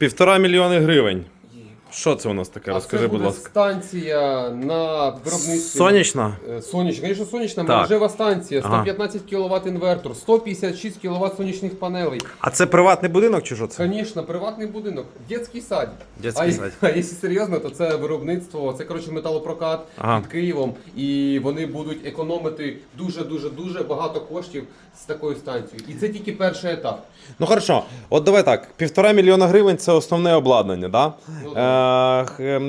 Півтора мільйони гривень. Що це у нас таке? Розкажи, будь ласка. станція на виробництві. Сонячна? Е, Сонячна, звісно, сонячна Так. мережева станція, Ага. 115 кВт інвертор, 156 кВт сонячних панелей. А це приватний будинок чи що це? Звісно, приватний будинок, дитячий садик. Дитячий а, садик. А якщо серйозно, то це виробництво, це коротше металопрокат Ага. під Києвом, і вони будуть економити дуже дуже дуже багато коштів з такою станцією. І це тільки перший етап. Ну хорошо, от давай так. Півтора мільйона гривень це основне обладнання, да? Ну, Е,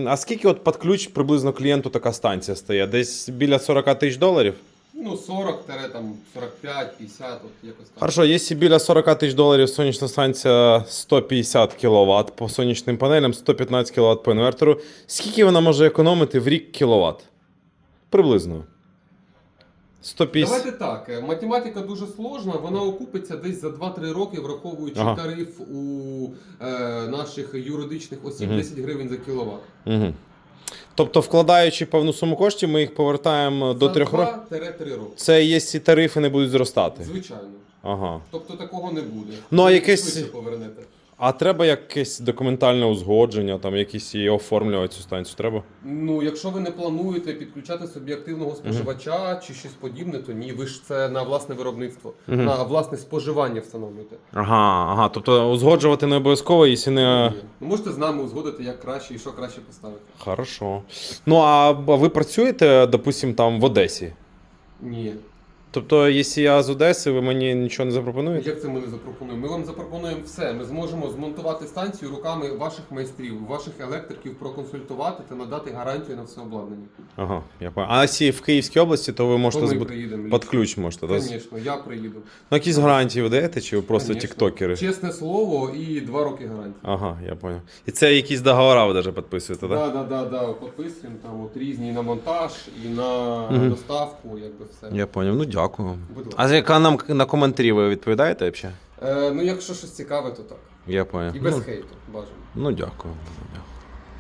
а скільки от під ключ приблизно клієнту така станція стає? Десь біля 40 тисяч доларів? Ну 40 там 45, 50, от якось так. Хорошо, якщо біля 40 тисяч доларів сонячна станція 150 кВт по сонячним панелям, 115 кВт по інвертору, скільки вона може економити в рік кВт? Приблизно. 150. Давайте так. е, Математика дуже сложна, вона окупиться десь за 2-3 роки, враховуючи Ага. тариф у е, наших юридичних осіб Мгм. 10 гривень за кіловат. Угу. Тобто, вкладаючи певну суму коштів, ми їх повертаємо до 3 років. 2-3 роки. Це є ці тарифи не будуть зростати. Звичайно. Ага. Тобто такого не буде. Ну, а якесь-. А треба якесь документальне узгодження, там якісь її оформлювати цю станцію треба? Ну, якщо ви не плануєте підключати собі активного споживача чи щось подібне, то ні, ви ж це на власне виробництво, Мгм. на власне споживання встановлюєте. Ага, ага. Тобто узгоджувати не обов'язково, якщо не. Ні. Ну, можете з нами узгодити, як краще і що краще поставити. Хорошо. Ну а б- ви працюєте, допустим, там в Одесі? Ні. Тобто, якщо я з Одеси, ви мені нічого не запропонуєте? Як це ми не запропонуємо? Ми вам запропонуємо все. Ми зможемо змонтувати станцію руками ваших майстрів, ваших електриків, проконсультувати та надати гарантію на все обладнання. Ага, я понял. А якщо в Київській області, то ви можете ми збут... приїдемо. під ключ можете? Звісно, я приїду. Ну, якісь гарантії ви даєте, чи ви просто Конечно. тіктокери? Чесне слово і два роки гарантії. Ага, я понял. І це якісь договори ви навіть підписуєте, так? Так, да, да, да, підписуємо там от різні і на монтаж, і на доставку, якби все. Я понял. Ну дякую. Будь ласка. А з яка нам на коментарі ви відповідаєте взагалі? Е, ну, якщо щось цікаве, то так. Я понял. І без Ну, хейту, бажано. ну дякую.